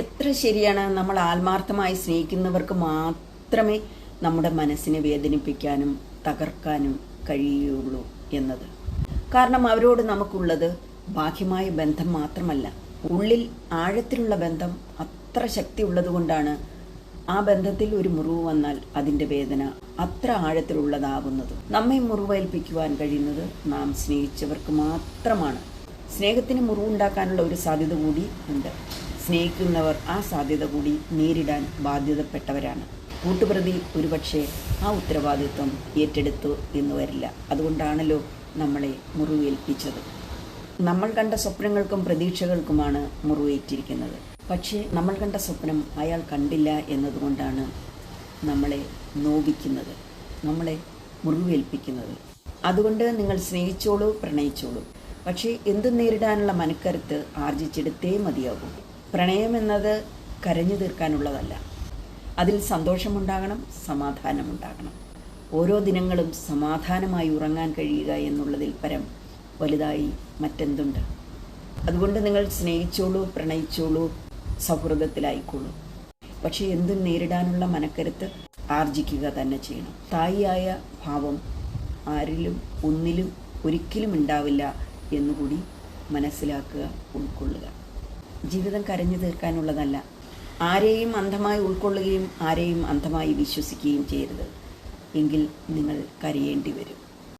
എത്ര ശരിയാണ് നമ്മൾ ആത്മാർത്ഥമായി സ്നേഹിക്കുന്നവർക്ക് മാത്രമേ നമ്മുടെ മനസ്സിനെ വേദനിപ്പിക്കാനും തകർക്കാനും കഴിയുള്ളൂ എന്നത്. കാരണം അവരോട് നമുക്കുള്ളത് ബാഹ്യമായ ബന്ധം മാത്രമല്ല. ഉള്ളിൽ ആഴത്തിലുള്ള ബന്ധം അത്ര ശക്തിയുള്ളത് കൊണ്ടാണ് ആ ബന്ധത്തിൽ ഒരു മുറിവ് വന്നാൽ അതിന്റെ വേദന അത്ര ആഴത്തിലുള്ളതാകുന്നത് നമ്മെ മുറിവേൽപ്പിക്കുവാൻ കഴിയുന്നത് നാം സ്നേഹിച്ചവർക്ക് മാത്രമാണ്. സ്നേഹത്തിന് മുറിവുണ്ടാക്കാനുള്ള ഒരു സാധ്യത കൂടി ഉണ്ട്. സ്നേഹിക്കുന്നവർ ആ സാധ്യത കൂടി നേരിടാൻ ബാധ്യതപ്പെട്ടവരാണ്. കൂട്ടുപ്രതി ഒരുപക്ഷെ ആ ഉത്തരവാദിത്വം ഏറ്റെടുത്തു എന്ന് വരില്ല. അതുകൊണ്ടാണല്ലോ നമ്മളെ മുറിവേൽപ്പിച്ചത്. നമ്മൾ കണ്ട സ്വപ്നങ്ങൾക്കും പ്രതീക്ഷകൾക്കുമാണ് മുറിവേറ്റിരിക്കുന്നത്. പക്ഷേ നമ്മൾ കണ്ട സ്വപ്നം അയാൾ കണ്ടില്ല എന്നതുകൊണ്ടാണ് നമ്മളെ നോവിക്കുന്നത് നമ്മളെ മുറിവേൽപ്പിക്കുന്നത്. അതുകൊണ്ട് നിങ്ങൾ സ്നേഹിച്ചോളൂ പ്രണയിച്ചോളൂ. പക്ഷേ എന്തും നേരിടാനുള്ള മനക്കരുത്ത് ആർജിച്ചെടുത്തേ മതിയാകൂ. പ്രണയം എന്നത് കരഞ്ഞു തീർക്കാനുള്ളതല്ല. അതിൽ സന്തോഷമുണ്ടാകണം സമാധാനമുണ്ടാകണം. ഓരോ ദിനങ്ങളും സമാധാനമായി ഉറങ്ങാൻ കഴിയുക എന്നുള്ളതിൽ പരം വലുതായി മറ്റെന്തുണ്ട്? അതുകൊണ്ട് നിങ്ങൾ സ്നേഹിച്ചോളൂ പ്രണയിച്ചോളൂ സൗഹൃദത്തിലായിക്കോളൂ. പക്ഷേ എന്തും നേരിടാനുള്ള മനക്കരുത്ത് ആർജിക്കുക തന്നെ ചെയ്യണം. തായിയായ ഭാവം ആരിലും ഒന്നിലും ഒരിക്കലും ഉണ്ടാവില്ല എന്നുകൂടി മനസ്സിലാക്കുക ഉൾക്കൊള്ളുക. ജീവിതം കരഞ്ഞു തീർക്കാനുള്ളതല്ല. ആരെയും അന്ധമായി ഉൾക്കൊള്ളുകയും ആരെയും അന്ധമായി വിശ്വസിക്കുകയും ചെയ്യരുത്. എങ്കിൽ നിങ്ങൾ കരയേണ്ടി വരും.